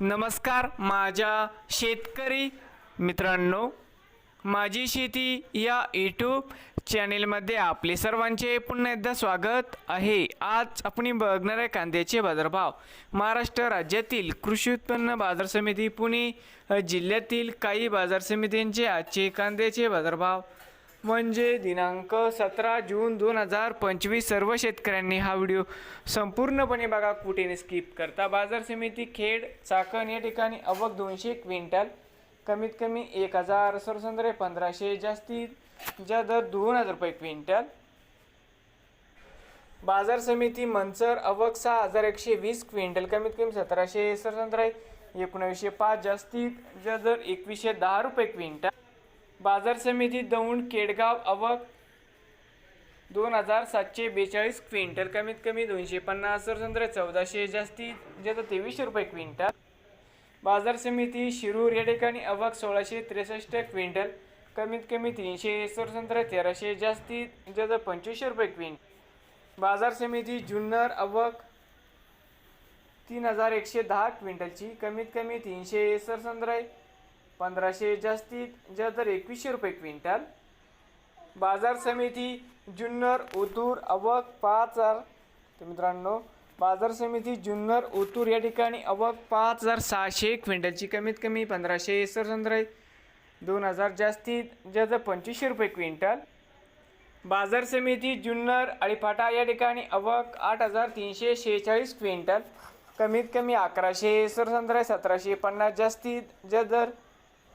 नमस्कार माझ्या शेतकरी मित्रांनो. माझी शेती या यूट्यूब चॅनेलमध्ये आपले सर्वांचे पुन्हा एकदा स्वागत आहे. आज आपण बघणार आहे कांद्याचे बाजारभाव. महाराष्ट्र राज्यातील कृषी उत्पन्न बाजार समिती पुणे जिल्ह्यातील काही बाजार समित्यांचे आजचे कांद्याचे बाजारभाव. म्हणजे दिनांक सतरा जून दोन हजार पंचवीस सर्व शेतकऱ्यांनी हा व्हिडिओ संपूर्णपणे बघा. कुठे स्किप करता. बाजार समिती खेड चाकण या ठिकाणी अवघ दोनशे क्विंटल. कमीत कमी एक हजार सरसंद्रे पंधराशे जास्तीत ज्या दर दोन हजार रुपये क्विंटल. बाजार समिती मंचर अवक सहा हजार एकशे वीस क्विंटल. कमीत कमी सतराशे सरसंद्रे एकोणावीसशे पाच जास्तीत ज्या दर एकवीसशे दहा रुपये क्विंटल. बाजार समिती दौंड केडगाव अवक दोन हजार सातशे बेचाळीस क्विंटल. कमीत कमी दोनशे पन्नास संत्र चौदाशे जास्तीत ज्याचं तेवीसशे रुपये क्विंटल. बाजार समिती शिरूर या ठिकाणी अवक सोळाशे त्रेसष्ट क्विंटल. कमीत कमी तीनशे संत्र तेराशे जास्तीत ज्याचं पंचवीसशे रुपये क्विंटल. बाजार समिती जुन्नर अवक तीन हजार एकशे दहा क्विंटलची. कमीत कमी तीनशे संत्र पंधराशे जास्तीत ज्या दर एकवीसशे रुपये क्विंटल. बाजार समिती जुन्नर ओतूर अवक पाच हजार तर मित्रांनो बाजार समिती जुन्नर ओतूर या ठिकाणी अवक पाच हजार सहाशे क्विंटलची कमीत कमी पंधराशे सरसंद्रे दोन हजार जास्तीत ज्याचं पंचवीसशे रुपये क्विंटल. बाजार समिती जुन्नर अळीफाटा या ठिकाणी अवक आठ हजार तीनशे शेहेचाळीस क्विंटल. कमीत कमी अकराशे सरसंद्रे सतराशे पन्नास जास्तीत ज्या दर